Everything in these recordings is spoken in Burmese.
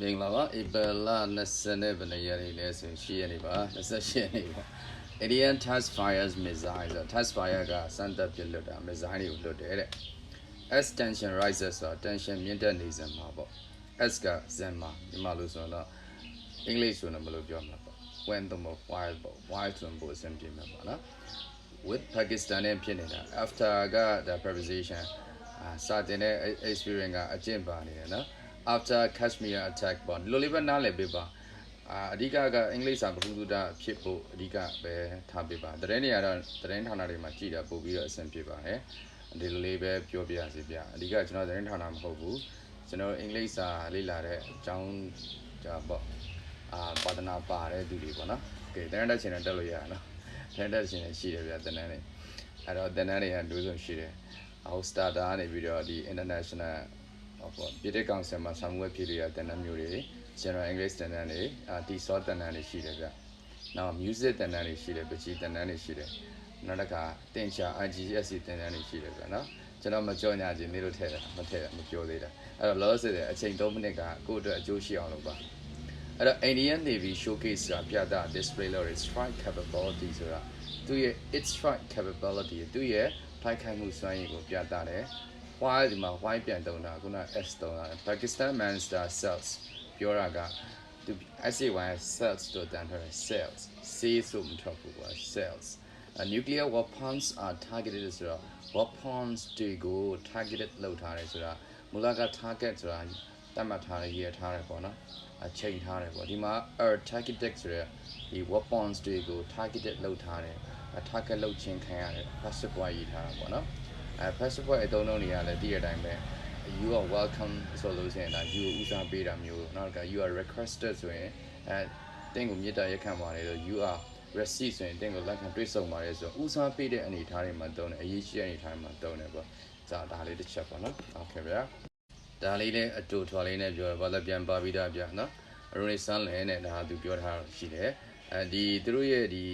မင်္ဂလာပါဧပြီလ20ဘယ်နှစ်ရက်လဲဆိုရင်10ရက်နေပါ28ရက်နေပါ Indian Task Fires missile ဆို Task Fire ကစမ်းသပ်ပစ်လွတ်တာ missile တွေကိုလွတ်တယ်တဲ့ S tension rises ဆိုတော့ tension မြင့်တက်နေစမှာပေါ့ S ကဇန်မှာဒီမှာလို့ဆိုတော့အင်္ဂလိပ်ဆိုတော့မလို့ပြောမှာပေါ့ when the more while ပေါ့ while ဆိုတော့ပိုအဆင်ပြေမှာပေါ့နော် with Pakistan နဲ့ဖြစ်နေတာ after က the preposition အာစတင်တဲ့ experience ကအကျင့်ပါနေတယ်နော် after Kashmir attack ပေါ့ဒီလိုလေးပဲနားလည်ပေးပါအာအဓိကကအင်္ဂလိပ်စာပထမတာဖြစ်ဖို့အဓိကပဲထားပေးပါတရင်နေရာတော့တရင်ဌာနတွေမှာကြည်တာပို့ပြီးတော့အဆင်ပြေပါတယ်ဒီလိုလေးပဲပြောပြရစီပြအဓိကကျွန်တော်တရင်ဌာနမဟုတ်ဘူးကျွန်တော်အင်္ဂလိပ်စာလေ့လာတဲ့အကြောင်းဒါပေါ့အာပါဒနာပါတဲ့သူတွေပေါ့နော်ကဲတရင်တက်ချင်တယ်တက်လို့ရတာနော်တရင်တက်ချင်တယ်ရှိတယ်ဗျာတနန်းတွေအဲ့တော့တနန်းတွေကဒုစုံရှိတယ် Hotstar တာနေပြီးတော့ဒီ international ပေါ့ပြည်တဲ့ကောင်ဆယ်မှာဆာမွေးပြည်ရတဲ့တန်းမျိုးတွေ general english တန်းတန်းတွေအာဒီ short တန်းတန်းတွေရှိတယ်ဗျနောက် music တန်းတန်းတွေရှိတယ်ပကြီးတန်းတန်းတွေရှိတယ်နောက်တစ်ခါတင်ချာ IGSC တန်းတန်းတွေရှိတယ်ဗျနော်ကျွန်တော်မကြောညာခြင်းနေလို့ထည့်တယ်မထည့်မပြောသေးတာအဲ့တော့လောဆယ်တဲ့အချိန်3မိနစ်ကကိုယ့်အတွက်အကျိုးရှိအောင်လုပ်ပါအဲ့တော့ Indian Navy showcase ကပြတာ display လို့ strike capability ဆိုတာသူရဲ့ its strike capability သူရဲ့ဖိုက်ခိုင်မှုစွမ်းရည်ကိုပြတာတယ် why ဒီမှာ why ပြန်တုံးတာခုန s တုံးတာ Pakistan Manstar cells ပြောတာကသူ SAY cells တို့တန်ထားတယ် cells C ဆိုမထွက်ဘူးကွာ cells uh, nuclear weapons are targeted ဆိုတော့ weapons တွေကို targeted လုပ်ထားတယ်ဆိုတာမူလက target ဆိုတာတတ်မှတ်ထားတယ်ရေးထားတယ်ပေါ့နော်အချိန်ထားတယ်ပေါ့ဒီမှာ air targeted ဆိုတဲ့ဒီ weapons တွေကို targeted လုပ်ထားတယ် target လုပ်ခြင်းခံရတယ် passive ဝါရေးထားတာပေါ့နော် အဲ Facebook အသုံးလုံးတွေကလည်းဒီအတိုင်းပဲ you are welcome ဆိုလို့ရှိရင်ဒါ you ကိုဦးစားပေးတာမျိုးနောက်က you are requested ဆိုရင်အဲတင့်ကိုမြစ်တာရက်ခံပါတယ်လို့ you are receipt ဆိုရင်တင့်ကိုလက်ခံတွေ့ဆုံပါတယ်ဆိုတော့ဦးစားပေးတဲ့အနေအထားတွေမှာတုံးတယ်အရေးကြီးတဲ့အနေအထားမှာတုံးတယ်ပေါ့ဇာဒါလေးတစ်ချက်ပေါ့နော်ဟုတ်ကဲ့ဗျာဒါလေးလည်းအတူထွားလေးနဲ့ပြောရပါလားပြန်ပါပြီးတာဗျာနော်အရိုနီဆန်လည်းနဲ့ဒါသူပြောထားရှိတယ်အဲဒီသူတို့ရဲ့ဒီ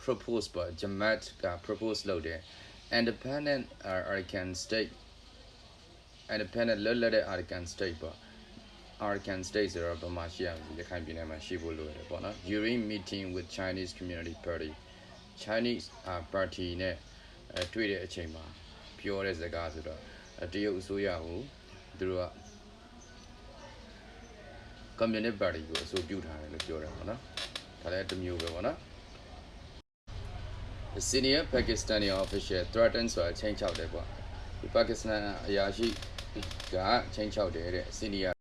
propose ပေါ့ jamat က propose လုပ်တယ် independent uh, Arakan state independent လွတ်လပ်တဲ့ Arakan state ပေါ့ Arakan state ဆိုတော့ဗမာရှိရရခိုင်ပြည်နယ်မှာရှိဖို့လိုတယ်ပေါ့နော် during meeting with Chinese community party Chinese uh, party နဲ့အဲတွေ့တဲ့အချိန်မှာပြောတဲ့စကားဆိုတော့အဲတရုတ်အစိုးရကိုသူတို့က communist party ကိုအဆိုပြုထားတယ်လို့ပြောတယ်ပေါ့နော်ဒါလည်းတစ်မျိုးပဲပေါ့နော် The senior Pakistani official threatens ဆိုတာချိန်ချောက်တယ်ပေါ့ဒီ Pakistan အရာရှိကချိန်ချောက်တယ်တဲ့ senior